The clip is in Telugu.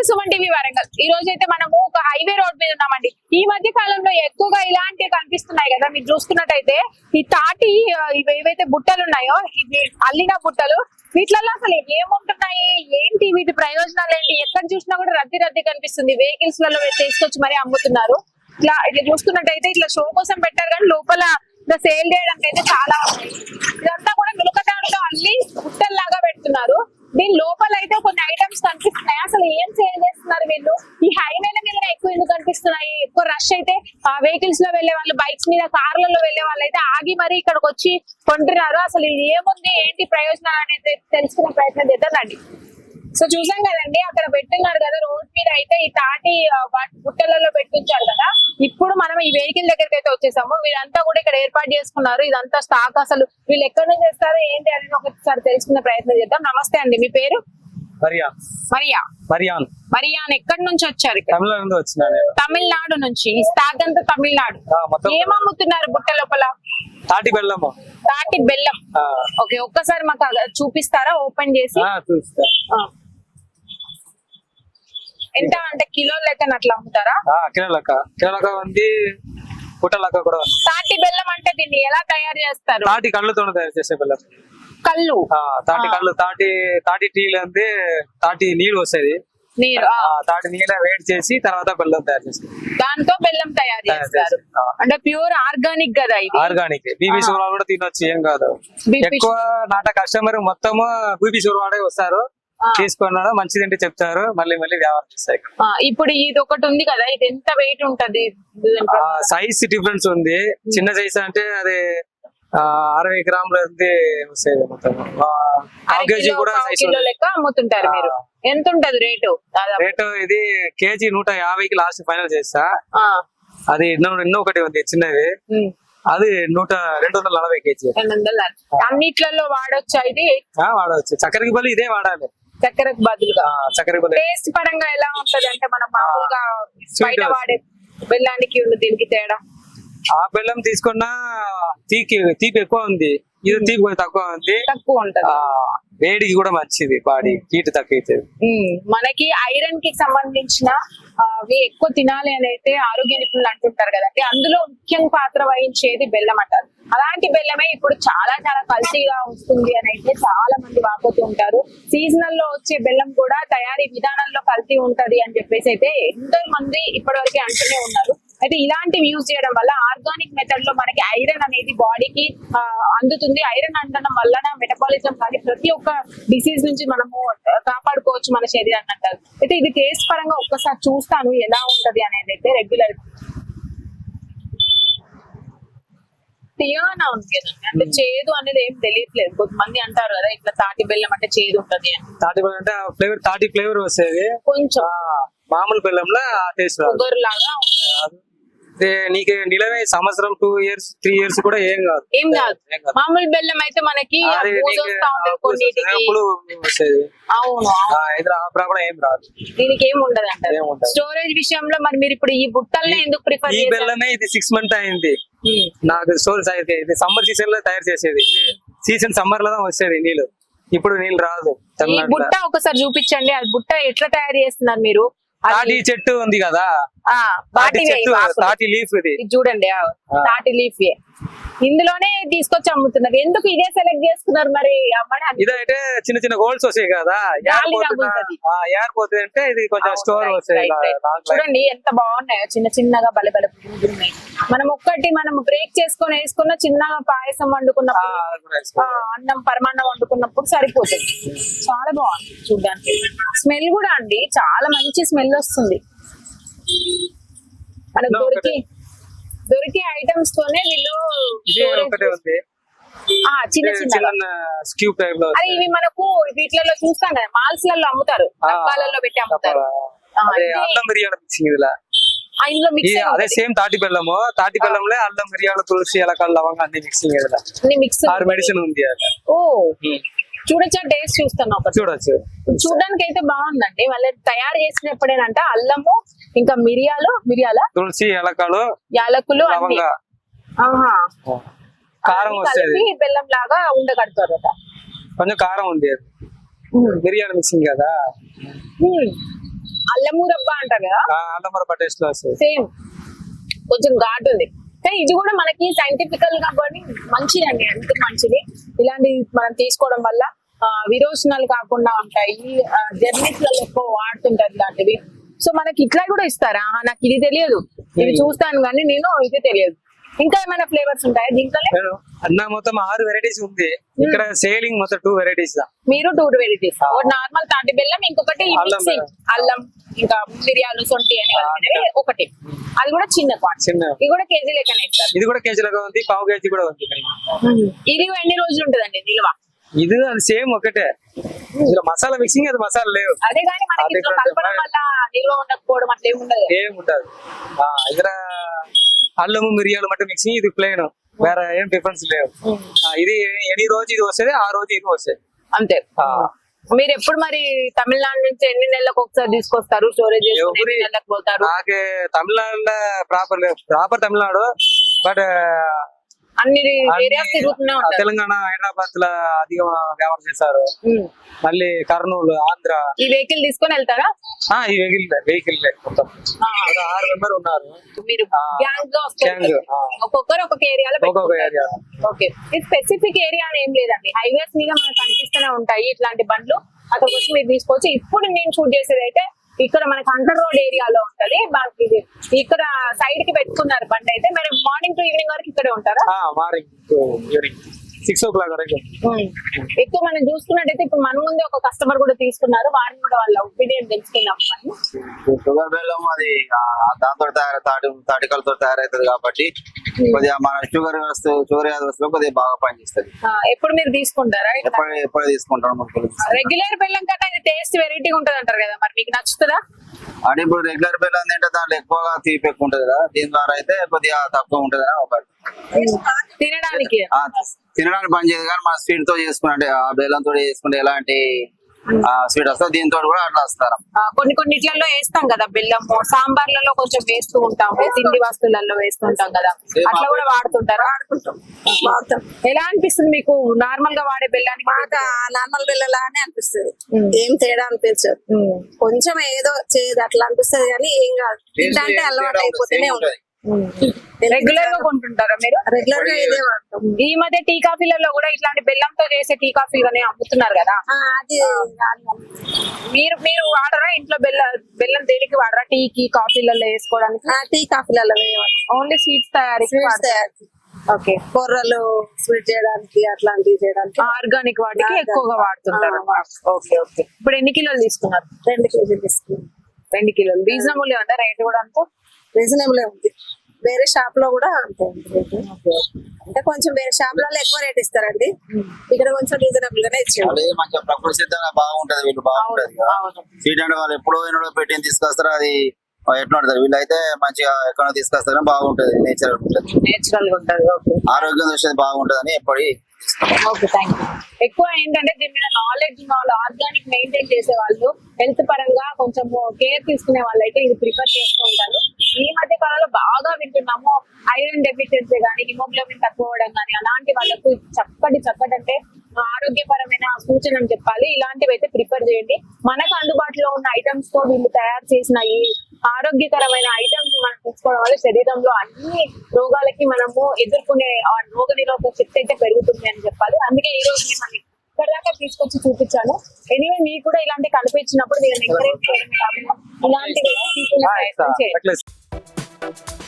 To Suman TV Warangal. ఈ రోజు అయితే మనము ఒక హైవే రోడ్ మీద ఉన్నామండి. ఈ మధ్య కాలంలో ఎక్కువగా ఇలాంటివి కనిపిస్తున్నాయి కదా మీరు చూసుకున్నట్టయితే ఈ తాటి ఏవైతే బుట్టలు ఉన్నాయో ఇవి అల్లిన బుట్టలు వీటిలలో అసలు ఏముంటున్నాయి? ఏంటి వీటి ప్రయోజనాలు ఏంటి? ఎక్కడ చూసినా కూడా రద్దీ రద్దీ కనిపిస్తుంది. వెహికల్స్లలో తీసుకొచ్చి మరీ అమ్ముతున్నారు. ఇట్లా ఇట్లా చూసుకున్నట్టయితే ఇట్లా షో కోసం పెట్టారు కానీ లోపల ఇట్లా సేల్ చేయడానికి అయితే చాలా ఇదంతా కూడా నులకటాడులో అల్లి బుట్టల్లాగా పెడుతున్నారు. దీని లోపల అయితే కొన్ని ఐటమ్స్ కనిపిస్తున్నాయి. అసలు ఏం సేల్ చేస్తున్నారు వీళ్ళు? ఈ హైవేల మీద ఎక్కువ ఎందుకు కనిపిస్తున్నాయి? ఎక్కువ రష్ అయితే వెహికల్స్లో వెళ్ళే వాళ్ళు బైక్స్ మీద కార్లలో వెళ్ళే వాళ్ళు అయితే ఆగి మరి ఇక్కడికి వచ్చి కొంటున్నారు. అసలు ఇది ఏముంది? ఏంటి ప్రయోజనాలు అనేది తెలుసుకునే ప్రయత్నం చేద్దామండి సో చూసాం కదండి అక్కడ పెట్టున్నారు కదా రోడ్ మీద అయితే ఈ తాటి బుట్టలలో పెట్టించారు కదా. ఇప్పుడు మనం ఈ వెహికల్ దగ్గరికి అయితే వచ్చేసాము. వీళ్ళంతా కూడా ఇక్కడ ఏర్పాటు చేసుకున్నారు. ఇదంతా స్టాక్ అసలు వీళ్ళు ఎక్కడ నుంచి చేస్తారో ఏంటి అనేది ఒకసారి తెలుసుకునే ప్రయత్నం చేద్దాం. నమస్తే అండి మీ పేరు? మరియాన్ మరియా. మరియాన్. మరియాన్ ఎక్కడి నుంచి వచ్చారు తమిళనాడు వచ్చిన నేను. తమిళనాడు నుంచి. స్టాక్ అంతా తమిళనాడు. ఆ, మొత్తం ఏం అమ్ముతున్నారు బుట్ట లోపల? తాటి బెల్లము. తాటి బెల్లం. ఓకే ఒక్కసారి మాకు చూపిస్తారా? ఓపెన్ చేసి. ఆ. ఎంత అంటే కిలో లెక్కన అట్లా అమ్ముతారా? ఆ, కిలోలక కిలోలక ఉంది పుట్టలక కూడా ఉంది. తాటి బెల్లం అంటే దీన్ని ఎలా తయారు చేస్తారు? తాటి కళ్ళతో తయారు చేసే బెల్లం. కళ్ళు? తాటి. కళ్ళు తాటి తాటి టీలు ఉంది తాటి నీళ్ళు వస్తుంది. నీరు తాటి నీళ్ళ వేడి చేసి తర్వాత బెల్లం తయారు చేస్తారు. దాంతో బెల్లం తయారు చేస్తారు. అంటే ప్యూర్ ఆర్గానిక్ కదా ఇది? ఆర్గానిక్. బీబీ ఆ. సూర్వాడు కూడా తినొచ్చు ఏం కాదు. ఎక్కువ నాట కస్టమర్ మొత్తము బీబీ సూర్వాడే వస్తారు. తీసుకున్నాడు మంచిది అంటే చెప్తారు మళ్ళీ మళ్ళీ వ్యాపారం చేస్తాయి. ఇప్పుడు ఇది ఒకటి ఉంది కదా ఇది ఎంత వెయిట్ ఉంటది? సైజ్ డిఫరెన్స్ ఉంది. చిన్న సైజ్ అంటే అది అరవై గ్రాముల వస్తాయి మొత్తం. కేజీ కూడా లెక్క అమ్ముతుంటారు. మీరు. ఎంత ఉంటది రేటు రేటు ఇది కేజీ నూట యాభైకి లాస్ట్ ఫైనల్ చేస్తా. అది ఎన్నో ఒకటి ఉంది చిన్నది. అది నూట రెండు వందల నలభై కేజీ అన్నిట్లలో వాడొచ్చా ఇది? వాడవచ్చు చక్కెరకి బలి ఇదే వాడాలి. చక్కెరకు బదులుగా. చక్కెరకి టేస్ట్ పరంగా ఎలా ఉంటది అంటే మనం మామూలుగా బయట. వాడే బెల్లానికి ఉంది దీనికి తేడా? ఆ బెల్లం తీసుకున్నా తీపి తీపి ఎక్కువ ఉంది. ఇది తీపి కొంచెం తక్కువ ఉంది. తక్కువ ఉంటది. వేడికి కూడా మంచిది బాడీ హీట్ తక్కువ ఉమ్, మనకి ఐరన్కి సంబంధించిన అవి ఎక్కువ తినాలి అని అయితే ఆరోగ్య నిపుణులు అంటుంటారు కదండి. అందులో ముఖ్యం పాత్ర వహించేది బెల్లం అంటారు. అలాంటి బెల్లమే ఇప్పుడు చాలా చాలా కల్తీగా వస్తుంది అని అయితే చాలా మంది వాపోతూ ఉంటారు. సీజనల్లో వచ్చే బెల్లం కూడా తయారీ విధానంలో కల్తీ ఉంటది అని చెప్పేసి అయితే ఎంతో మంది ఇప్పటివరకు అంటూనే ఉన్నారు. అయితే ఇలాంటివి యూజ్ చేయడం వల్ల ఆర్గానిక్ మెథడ్లో మనకి ఐరన్ అనేది బాడీకి అందుతుంది. ఐరన్ అందడం వలన మెటబాలిజం కానీ ప్రతి ఒక్క డిసీజ్ నుంచి మనము కాపాడుకోవచ్చు మన శరీరాన్ని అంటారు. అయితే ఇది టేస్ట్ పరంగా ఒక్కసారి చూస్తాను ఎలా ఉంటది అనేది అయితే రెగ్యులర్ తీయగానే ఉంది కదండి అంటే చేదు అనేది ఏం తెలియట్లేదు. కొంతమంది అంటారు కదా ఇట్లా తాటి బెల్లం అంటే చేదు ఉంటది అని. తాటి బెల్లం అంటే ఫ్లేవర్ తాటి ఫ్లేవర్ వస్తుంది. కొంచెం. మామూలు బెల్లంలో టేస్ట్ షుగర్ లాగా నీకు నిలవే సంవత్సరం టూ ఇయర్స్ త్రీ ఇయర్స్ కూడా ఏం కాదు. ఏం కాదు. మామూలు బెల్లం అయితే మనకి అవును ప్రాబ్లం ఏం రాదు. దీనికి ఏం ఉండదు. స్టోరేజ్ విషయంలో మరి మీరు ఇప్పుడు ఈ బుట్టల్ని ఎందుకు ప్రిఫర్ ఈ బెల్లమే ఇది సిక్స్ మంత్ అయింది. నాకు స్టోరేజ్ అయితే ఇది సమ్మర్ సీజన్లో తయారు చేసేది. సీజన్ సమ్మర్లో వచ్చేది నీళ్ళు. ఇప్పుడు నీళ్ళు రాదు బుట్ట ఒకసారి చూపించండి. అది బుట్ట ఎట్లా తయారు చేస్తున్నారు మీరు? తాటి చెట్టు ఉంది కదా. తాటి చెట్టు లీఫ్ ఇది. చూడండి. తాటి లీఫ్ ఇందులోనే తీసుకొచ్చి అమ్ముతున్నారు. ఎందుకు ఇదే సెలెక్ట్ చేసుకున్నారు మరి అమ్మడానికి ఇదైతే చిన్న చిన్న హోల్స్ వస్తాయి కదా. ఏర్పోతుంది అంటే ఇది కొంచెం స్టోర్ వస్తాయి. చూడండి ఎంత బాగున్నాయో చిన్న చిన్నగా బల బల మనం ఒక్కటి మనం బ్రేక్ చేసుకొని వేసుకున్న చిన్నగా పాయసం వండుకున్నప్పుడు వేసుకోవాలి. అన్నం పరమాన్నం వండుకున్నప్పుడు సరిపోతుంది చాలా బాగుంది చూడడానికి. స్మెల్ కూడా అండి చాలా మంచి స్మెల్ వస్తుంది. మనకు దొరికి దొరికే ఐటమ్స్ తోనే వీళ్ళు ఇది ఒకటే ఉంది. ఆ, చిన్న చిన్న స్క్యూబ్ టైప్లో ఇవి మనకు వీటిలలో చూస్తాం కదా మాల్స్లలో అమ్ముతారు డబ్బాలలో పెట్టి అమ్ముతారు. అల్లం మిరియాల మిక్సింగ్ మిక్స్ అదే సేమ్ తాటి బెల్లము. తాటి బెల్లంలో అల్లం మిరియాల తులసి ఎలకల్ లవంగా అన్ని మిక్సింగ్ ఆరు మెడిసిన్ ఉంది అది. ఓ. చూడొచ్చా టేస్ట్ చూస్తాను ఒకటి చూడొచ్చు. చూడడానికి అయితే బాగుందండి. మళ్ళీ తయారు చేసినప్పుడేనంట అల్లము ఇంకా మిరియాలు మిరియాల తులసి ఎలకలు యాలకులు. కారం వస్తది. బెల్లం లాగా ఉండగడతారట కొంచెం కారం ఉంది మిరియాల మిక్సింగ్ కదా? అల్లమూరబ్బ అంటారు కదా? అల్లమర టేస్ట్లో సేమ్. కొంచెం ఘాటు ఉంది. కానీ ఇది కూడా మనకి సైంటిఫికల్గా కానీ మంచిదండి అంత మంచిది. ఇలాంటి మనం తీసుకోవడం వల్ల విరోచనాలు కాకుండా ఉంటాయి. జర్నీస్లలో ఎక్కువ వాడుతుంటారు ఇలాంటివి. సో మనకి ఇట్లా కూడా ఇస్తారా? నాకు ఇది తెలియదు. ఇది చూస్తాను కానీ నేను ఇది తెలియదు. ఇంకా ఏమైనా ఫ్లేవర్స్ ఉంటాయా దీంట్లో నేను అన్న మొత్తం ఆరు వెరైటీస్ ఉంది. ఇక్కడ సేలింగ్ మొత్తం టూ వెరైటీస్ మీరు టూ వెరైటీస్ ఒకటి నార్మల్ తాటి బెల్లం ఇంకొకటి అల్లం ఇంకా మిరియాలు సొంటి అని ఒకటి. అది కూడా చిన్న చిన్న. ఇది కూడా కేజీ లెక్కనే ఇస్తారు ఇది కూడా కేజీలుగా ఉంది పావు కేజీ కూడా ఉంది. ఇది ఎన్ని రోజులు ఉంటదండి నిల్వ? ఇది అది సేమ్ ఒకటే. ఇందులో మసాలా మిక్సింగ్ అది మసాలా లేవు. అదే కానీ మనకి కలపడం వల్ల నిల్వ ఉండకపోవడం అట్లా ఏమి ఉండదు. ఏం ఉండదు. ఆ, ఇక్కడ అల్లము మిరియాలు మట్టి మిక్సింగ్ ఇది ప్లేన్ వేరే ఏం డిఫరెన్స్ లేవు. ఆ, ఇది ఎన్ని రోజు ఇది వస్తుంది? ఆ రోజు ఇది వస్తుంది? అంతే. మీరు ఎప్పుడు మరి తమిళనాడు నుంచి ఎన్ని నెలలకు ఒకసారి తీసుకొస్తారు? స్టోరేజ్ పోతారు? నాకే తమిళనాడులో ప్రాపర్ ప్రాపర్ తమిళనాడు బట్ అన్ని ఏరియాస్ తిరుగుతూనే ఉంటారు. తెలంగాణ హైదరాబాద్లో అధిక వ్యాపారం చేస్తారు ఉమ్. మళ్ళీ కర్నూలు ఆంధ్ర. ఈ వెహికల్ తీసుకొని వెళ్తారా? ఆ ఈ వెహికల్ వెహికల్ మొత్తం. ఆరు మెంబర్ ఉన్నారు. మీరు. గ్యాంగ్ ఆ. ఒక్కొక్కరు ఒక్కొక్క ఏరియాలో ఒక్కొక్క ఏరియా ఓకే. ఇది స్పెసిఫిక్ ఏరియా అని ఏం లేదండి. హైవేస్ మీద మనకు కనిపిస్తూనే ఉంటాయి ఇట్లాంటి బండ్లు. అక్కడికి వచ్చి మీరు తీసుకోవచ్చు. ఇప్పుడు నేను షూట్ చేసేది అయితే ఇక్కడ మనకి హంటర్ రోడ్ ఏరియాలో ఉంటది. మనకి ఇక్కడ సైడ్కి పెట్టుకున్నారు బండి అయితే. మరి మార్నింగ్ టు ఈవినింగ్ వరకు ఇక్కడే ఉంటారా? Morning evening six o'clock వరకు. ఎక్కువ మనం చూసుకున్నట్టయితే ఇప్పుడు మన ముందే ఒక కస్టమర్ కూడా తీసుకున్నారు. వారిని కూడా వాళ్ళ ఒపీనియన్ తెలుసుకుందాం. షుగర్ బెల్లం అది ఆ, దాంతో తయారు తాటి తాటికలతో తయారవుతుంది కాబట్టి కొద్దిగా మన షుగర్ వస్తు షుగర్ వ్యాధి వస్తువులో కొద్దిగా బాగా పనిచేస్తుంది. ఎప్పుడు మీరు తీసుకుంటారా? ఎప్పుడు ఎప్పుడు తీసుకుంటాం ముక్కలు రెగ్యులర్ బెల్లం కన్నా ఇది టేస్ట్ వెరైటీ ఉంటది అంటారు కదా మరి మీకు నచ్చుతుందా? అంటే ఇప్పుడు రెగ్యులర్ బెల్లం తింటే దాంట్లో ఎక్కువగా తీపి ఎక్కువ ఉంటుంది కదా దీని ద్వారా అయితే కొద్దిగా తక్కువ ఉంటుంది అని ఒకటి. తినడానికి. ఆ, తినడానికి పని చేయదు కానీ మన స్వీట్తో చేసుకుంటే ఆ బెల్లం తోటి చేసుకుంటే ఎలాంటి స్వీట్ వస్తుంది దీంతో కూడా అట్లా వస్తారు. ఆ, కొన్ని కొన్నిట్లలో వేస్తాం కదా బెల్లము సాంబార్లలో కొంచెం వేస్తూ ఉంటాము తిండి వస్తువులలో వేస్తుంటాం కదా. అట్లా కూడా వాడుతుంటారా? వాడుకుంటాం. వాడతాం. ఎలా అనిపిస్తుంది మీకు? నార్మల్గా వాడే బెల్లానికి బాగా నార్మల్ బిల్లలానే అనిపిస్తుంది. ఏం తేడా అనిపించదు. కొంచెం ఏదో చేయదు అట్లా అనిపిస్తుంది కానీ ఏం కాదు. తింటే అలవాటు అయిపోతూనే ఉంటుంది. రెగ్యులర్గా కొంటుంటారా మీరు? రెగ్యులర్గా ఇదే వాడతాం. ఈ మధ్య టీ కాఫీలలో కూడా ఇట్లాంటి బెల్లంతో చేసే టీ కాఫీలు అని అమ్ముతున్నారు కదా? అది మీరు మీరు వాడరా ఇంట్లో బెల్లం బెల్లం దేనికి వాడరా? టీకి కాఫీలలో వేసుకోవడానికి? టీ కాఫీలలో ఓన్లీ స్వీట్స్ తయారీకి తయారు ఓకే కొర్రలు స్వీట్ చేయడానికి అట్లాంటివి చేయడానికి. ఆర్గానిక్ వాటికి. ఎక్కువగా వాడుతుంటారు. ఓకే ఓకే ఇప్పుడు ఎన్ని కిలోలు తీసుకున్నారు? రెండు కేజీలు తీసుకున్నాం. రెండు కిలోలు. రీజనబుల్ ఉందా రేట్ కూడా అంతా? రీజనబుల్ ఉంది. వేరే షాప్లో కూడా అంతే అంటే కొంచెం వేరే షాప్లలో ఎక్కువ రేట్ ఇస్తారండి. ఇక్కడ కొంచెం రీజనబుల్ గానే ఇచ్చారు. మంచిగా ప్రకృతి సిద్ధంగా బాగుంటది వీళ్ళు బాగుంటది అంటే వాళ్ళు ఎప్పుడో ఎన్నడో పెట్టి తీసుకొస్తారు అది ఎట్లా ఉంటుంది? వీళ్ళైతే మంచిగా ఎక్కడో తీసుకొస్తారు బాగుంటది నేచర్ ఉంటుంది నేచురల్గా ఉంటది ఓకే ఆరోగ్యం దృష్టి బాగుంటదని ఎప్పటి ఓకే థ్యాంక్ యూ ఎక్కువ ఏంటంటే దీని మీద నాలెడ్జ్ వాళ్ళు ఆర్గానిక్ మెయింటైన్ చేసే వాళ్ళు హెల్త్ పరంగా కొంచెం కేర్ తీసుకునే వాళ్ళు అయితే ఇది ప్రిఫర్ చేస్తూ ఉంటారు. ఈ మధ్య కాలంలో బాగా వింటున్నాము. ఐరన్ డెఫిషియన్సీ కానీ హిమోగ్లోబిన్ తక్కువ అవడం కానీ అలాంటి వాళ్ళకు చక్కటి చక్కటి అంటే ఆరోగ్యపరమైన సూచన అని చెప్పాలి. ఇలాంటివి అయితే ప్రిఫర్ చేయండి. మనకు అందుబాటులో ఉన్న ఐటమ్స్తో వీళ్ళు తయారు చేసిన ఈ ఆరోగ్యకరమైన ఐటమ్స్ మనం తీసుకోవడం వల్ల శరీరంలో అన్ని రోగాలకి మనము ఎదుర్కొనే ఆ రోగ నిరోధక శక్తి అయితే పెరుగుతుంది అని చెప్పాలి. అందుకే ఈ రోజు మిమ్మల్ని ఇక్కడ దాకా తీసుకొచ్చి చూపించాను. ఎనీవే మీకు కూడా ఇలాంటి కనిపించినప్పుడు మీరు ఎంకరేజ్ చేయడం. ఇలాంటివి Bye.